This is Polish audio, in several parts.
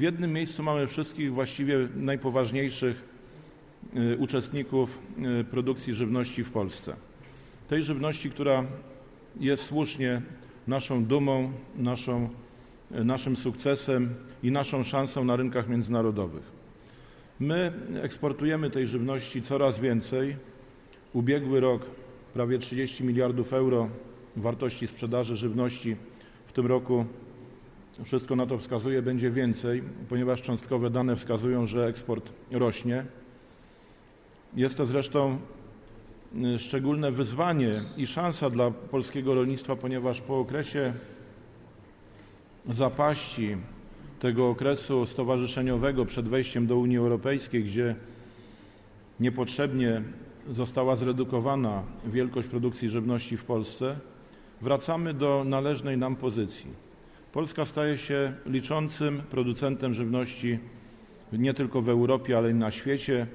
W jednym miejscu mamy wszystkich właściwie najpoważniejszych y, uczestników y, produkcji żywności w Polsce. Tej żywności, która jest słusznie naszą dumą, naszą, y, naszym sukcesem i naszą szansą na rynkach międzynarodowych. My eksportujemy tej żywności coraz więcej. Ubiegły rok prawie 30 miliardów euro wartości sprzedaży żywności. W tym roku wszystko na to wskazuje, będzie więcej, ponieważ cząstkowe dane wskazują, że eksport rośnie. Jest to zresztą y, szczególne wyzwanie i szansa dla polskiego rolnictwa, ponieważ po okresie zapaści tego okresu stowarzyszeniowego przed wejściem do Unii Europejskiej, gdzie niepotrzebnie została zredukowana wielkość produkcji żywności w Polsce, wracamy do należnej nam pozycji. Polska staje się liczącym producentem żywności nie tylko w Europie, ale i na świecie.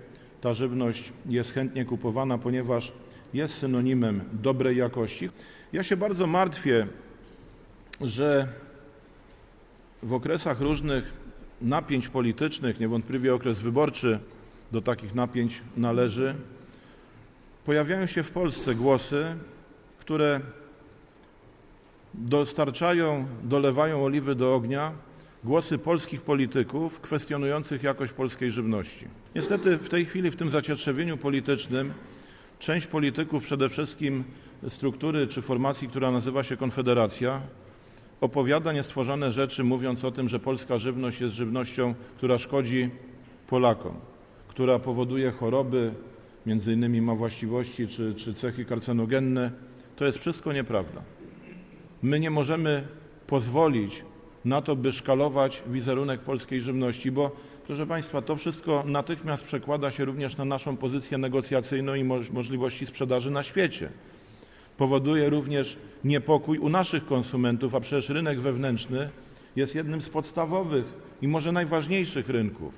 Ta żywność jest chętnie kupowana, ponieważ jest synonimem dobrej jakości. Ja się bardzo martwię, że w okresach różnych napięć politycznych, niewątpliwie okres wyborczy do takich napięć należy, pojawiają się w Polsce głosy, które dostarczają, dolewają oliwy do ognia głosy polskich polityków kwestionujących jakość polskiej żywności. Niestety w tej chwili w tym zacietrzewieniu politycznym część polityków, przede wszystkim struktury czy formacji, która nazywa się Konfederacja, opowiada niestworzone rzeczy, mówiąc o tym, że polska żywność jest żywnością, która szkodzi Polakom, która powoduje choroby, między innymi ma właściwości czy, czy cechy karcenogenne. To jest wszystko nieprawda. My nie możemy pozwolić na to, by szkalować wizerunek polskiej żywności, bo proszę Państwa, to wszystko natychmiast przekłada się również na naszą pozycję negocjacyjną i moż- możliwości sprzedaży na świecie. Powoduje również niepokój u naszych konsumentów, a przecież rynek wewnętrzny jest jednym z podstawowych i może najważniejszych rynków.